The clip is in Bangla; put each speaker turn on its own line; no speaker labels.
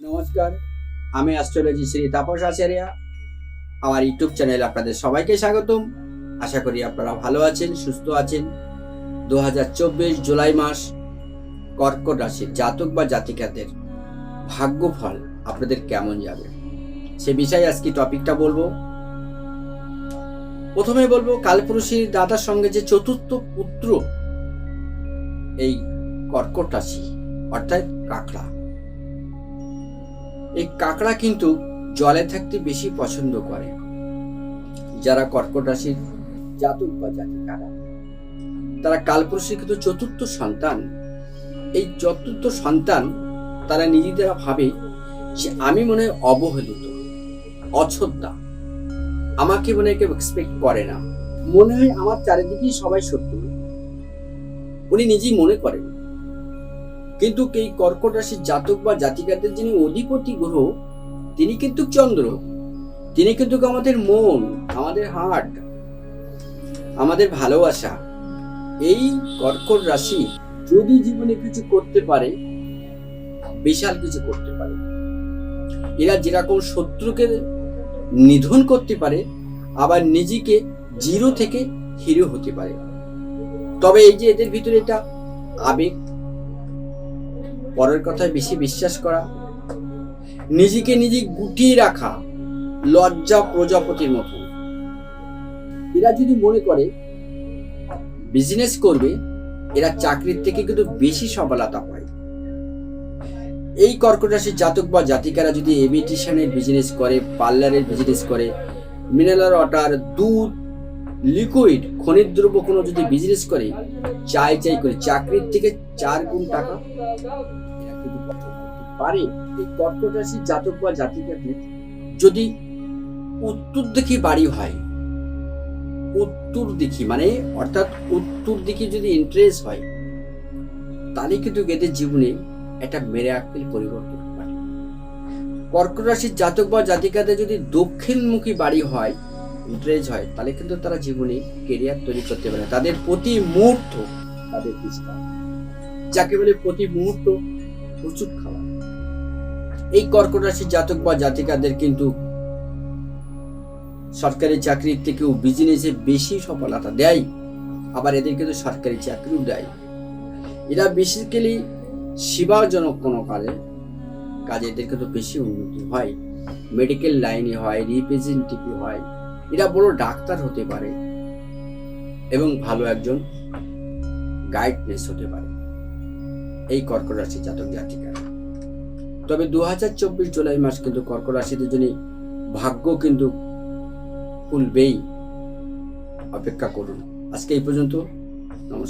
নমস্কার, আমি অ্যাস্ট্রোলজি শ্রী তাপস আচার্য। আমার ইউটিউব চ্যানেল আপনাদের সবাইকে স্বাগতম। আশা করি আপনারা ভালো আছেন, সুস্থ আছেন। দু হাজার চব্বিশ জুলাই মাস, কর্কট রাশির জাতক বা জাতিকাদের ভাগ্যফল আপনাদের কেমন যাবে? সে বিষয়ে আজকে টপিকটা বলব। প্রথমে বলব, কালপুরুষের দাদার সঙ্গে যে চতুর্থ পুত্র এই কর্কট রাশি, অর্থাৎ কাকড়া এই কাঁকড়া কিন্তু জলে থাকতে বেশি পছন্দ করে। যারা কর্কট রাশির জাতক বা জাতিকারা, তারা কালপুরুষের চতুর্থ সন্তান। এই চতুর্থ সন্তান তারা নিজেদের ভাবে যে আমি মনে হয় অবহেলিত অছদ্দা আমাকে মনে হয় কেউ এক্সপেক্ট করে না। মনে হয় আমার চারিদিকেই সবাই শত্রু। উনি নিজেই মনে করেন কিন্তু এই কর্কট রাশির জাতক বা জাতিকাদের যিনি অধিপতি গ্রহ, তিনি কিন্তু চন্দ্র। তিনি কিন্তু আমাদের মন, আমাদের হার্ট আমাদের ভালোবাসা। এই কর্কট রাশি যদি জীবনে কিছু করতে পারে, বিশাল কিছু করতে পারে। এরা যেরকম শত্রুকে নিধন করতে পারে, আবার নিজেকে জিরো থেকে হিরো হতে পারে। তবে এই যে এদের ভিতরে এটা আবেগ পরের কথায় বেশি বিশ্বাস করা। নিজেকে নিজে গুটিয়ে রাখা লজ্জা প্রজাপতির মতো। এরা যদি মনে করে বিজনেস করবে, এরা চাকরির থেকে কিন্তু বেশি সফলতা পায়। এই কর্কট রাশির জাতক বা জাতিকারা যদি এভিটেশনের বিজনেস করে পার্লারের বিজনেস করে মিনারেল ওয়াটার দুধ লিকুইড খনিজ দ্রব্য কোনো যদি বিজনেস করে, চাই চাই করে, চাকরির থেকে চার গুণ টাকা কিন্তু করতে পারে, এই কর্কট রাশির জাতক বা যদি উত্তর দিকে বাড়ি হয়, উত্তর দিকে মানে অর্থাৎ উত্তর দিকে যদি ইন্টারেস্ট হয়, তাহলে কিন্তু এদের জীবনে একটা মেরে আকেল পরিবর্তন পারে। কর্কট রাশির জাতক বা জাতিকাদের যদি দক্ষিণমুখী বাড়ি হয় ইন্টারেস্ট হয়, তাহলে কিন্তু তারা জীবনে কেরিয়ার তৈরি করতে পারে। তাদের প্রতি মুহূর্ত তাদের যাকে বলে প্রতি মুহূর্ত প্রচুর খাওয়া এই কর্কট রাশির জাতক বা জাতিকাদের কিন্তু সরকারি চাকরির থেকেও বিজনেসে বেশি সফলতা দেয়, আবার এদের কিন্তু সরকারি চাকরিও দেয়। এরা বেসিক্যালি সেবাজনক কোনো কাজে কাজে এদের কিন্তু বেশি উন্নতি হয়। মেডিকেল লাইনে হয় রিপ্রেজেন্টেটিভ হয়। এরা বড় ডাক্তার হতে পারে এবং ভালো একজন গাইডনেস হতে পারে। এই কর্কট রাশি জাতক জাতিকা তবে দু হাজার চব্বিশ জুলাই মাস কিন্তু কর্কট রাশিদের জন্য ভাগ্য কিন্তু খুলবেই অপেক্ষা করুন। আজকে এই পর্যন্ত।